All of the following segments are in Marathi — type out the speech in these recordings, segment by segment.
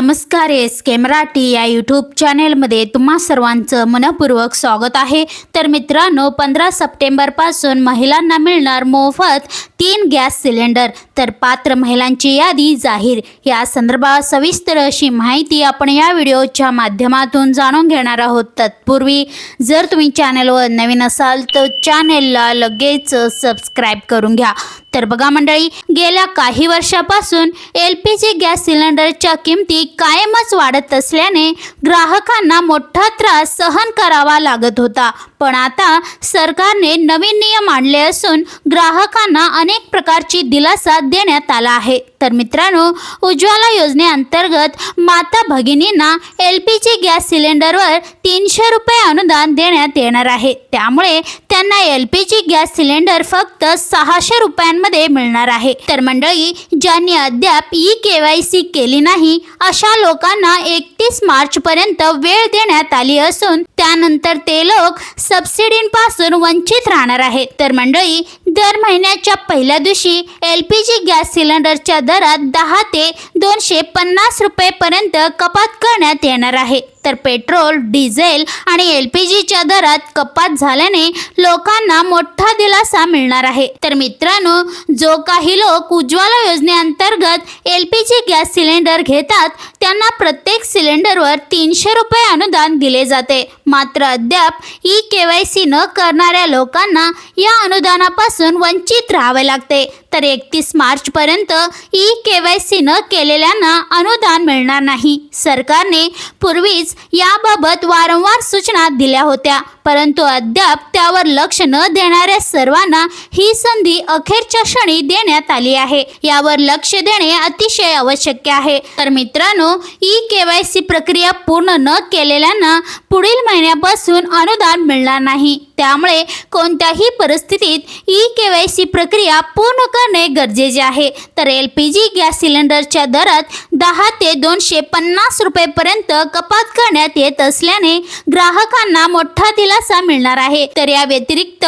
नमस्कार एस के मराठी या यूट्यूब चॅनेलमध्ये तुम्हा सर्वांचं मनपूर्वक स्वागत आहे. तर मित्रांनो पंधरा सप्टेंबरपासून महिलांना मिळणार मोफत तीन गॅस सिलेंडर तर पात्र महिलांची यादी जाहीर. या संदर्भात सविस्तर अशी माहिती आपण या व्हिडिओच्या माध्यमातून जाणून घेणार आहोत. तत्पूर्वी जर तुम्ही चॅनलवर नवीन असाल तर चॅनेलला लगेच सबस्क्राईब करून घ्या. तर बघा मंडळी गेल्या काही वर्षापासून एल पी जी गॅस सिलेंडरच्या किमती कायमच वाढत असल्याने ग्राहकांना मोठा त्रास सहन करावा लागत होता. पण आता सरकारने नवीन नियम आणले असून ग्राहकांना अनेक प्रकारची दिलासा देण्यात आला आहे. तर मित्रांनो उज्ज्वला योजनेअंतर्गत माता भगिनींना एल पी जी गॅस सिलेंडरवर तीनशे रुपये अनुदान देण्यात येणार आहे. त्यामुळे त्यांना L P G gas cylinder फक्त सहाशे रुपयांमध्ये मिळणार आहे. तर मंडळी ज्यांनी अद्याप ई के वाय सी केली नाही अशा लोकांना एकतीस मार्चपर्यंत वेळ देण्यात आली असून त्यानंतर ते लोक सबसिडींपासून वंचित राहणार आहेत. तर मंडळी दर महिन्याच्या पहिल्या दिवशी एल पी जी गॅस सिलेंडरच्या दरात दहा ते दोनशे पन्नास रुपयेपर्यंत कपात करण्यात येणार आहे. तर पेट्रोल डिझेल आणि एल पी जीच्या दरात कपात झाल्याने लोकांना मोठा दिलासा मिळणार आहे. तर मित्रांनो जो काही लोक उज्ज्वला योजनेअंतर्गत L P G gas cylinder घेतात त्यांना प्रत्येक सिलेंडरवर तीनशे रुपये अनुदान दिले जाते. मात्र अद्याप ई के वाय सी न करणाऱ्या लोकांना या अनुदानापासून वंचित राहावे लागते. तर एकतीस मार्चपर्यंत ई के वाय सी न केलेल्यांना अनुदान मिळणार नाही. सरकारने पूर्वीच याबाबत वारंवार सूचना दिल्या होत्या. परंतु अद्याप त्यावर लक्ष न देणाऱ्या सर्वांना ही संधी अखेरच्या क्षणी देण्यात आली आहे. यावर लक्ष देणे अतिशय आवश्यक आहे. तर मित्रांनो ई के वाय सी प्रक्रिया पूर्ण न केलेल्यांना पुढील महिन्यापासून अनुदान मिळणार नाही. त्यामुळे कोणत्याही परिस्थितीत ई के वाय सी प्रक्रिया पूर्ण करणे गरजेचे आहे. तर एल पी जी गॅस सिलेंडरच्या दरात दहा ते दोनशे पन्नास रुपयेपर्यंत कपात करण्यात येत असल्याने ग्राहकांना मोठा दिलासा मिळणार आहे. तर या व्यतिरिक्त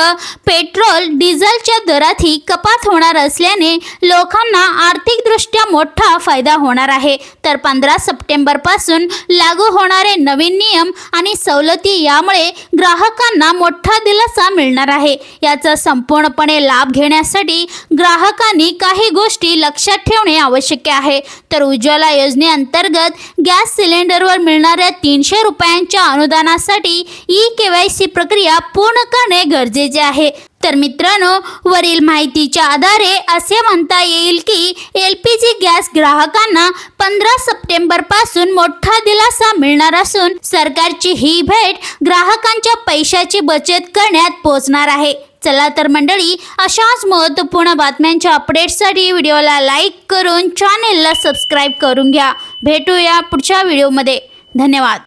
पेट्रोल डिझेलच्या दरातही कपात होणार असल्याने लोकांना आर्थिकदृष्ट्या मोठा फायदा होणार आहे. तर पंधरा सप्टेंबरपासून लागू होणारे नवीन नियम आणि सवलती यामुळे ग्राहकांना मोठा दिलासा मिळणार आहे. याचा संपूर्णपणे लाभ घेण्यासाठी ग्राहकांनी काही गोष्टी लक्षात ठेवणे आवश्यक आहे. तर उज्ज्वला योजनेअंतर्गत गॅस सिलेंडरवर मिळणाऱ्या तीनशे रुपयांच्या अनुदानासाठी ई के वाय सी प्रक्रिया पूर्ण करणे गरजेचे आहे. तर मित्रांनो वरील माहितीच्या आधारे असे म्हणता येईल की एल पी जी गॅस ग्राहकांना पंधरा सप्टेंबरपासून मोठा दिलासा मिळणार असून सरकारची ही भेट ग्राहकांच्या पैशाची बचत करण्यात पोहोचणार आहे. चला तर मंडळी अशाच महत्त्वपूर्ण बातम्यांच्या अपडेट्ससाठी व्हिडिओला लाईक करून चॅनेलला सबस्क्राईब करून घ्या. भेटूया पुढच्या व्हिडिओमध्ये. धन्यवाद.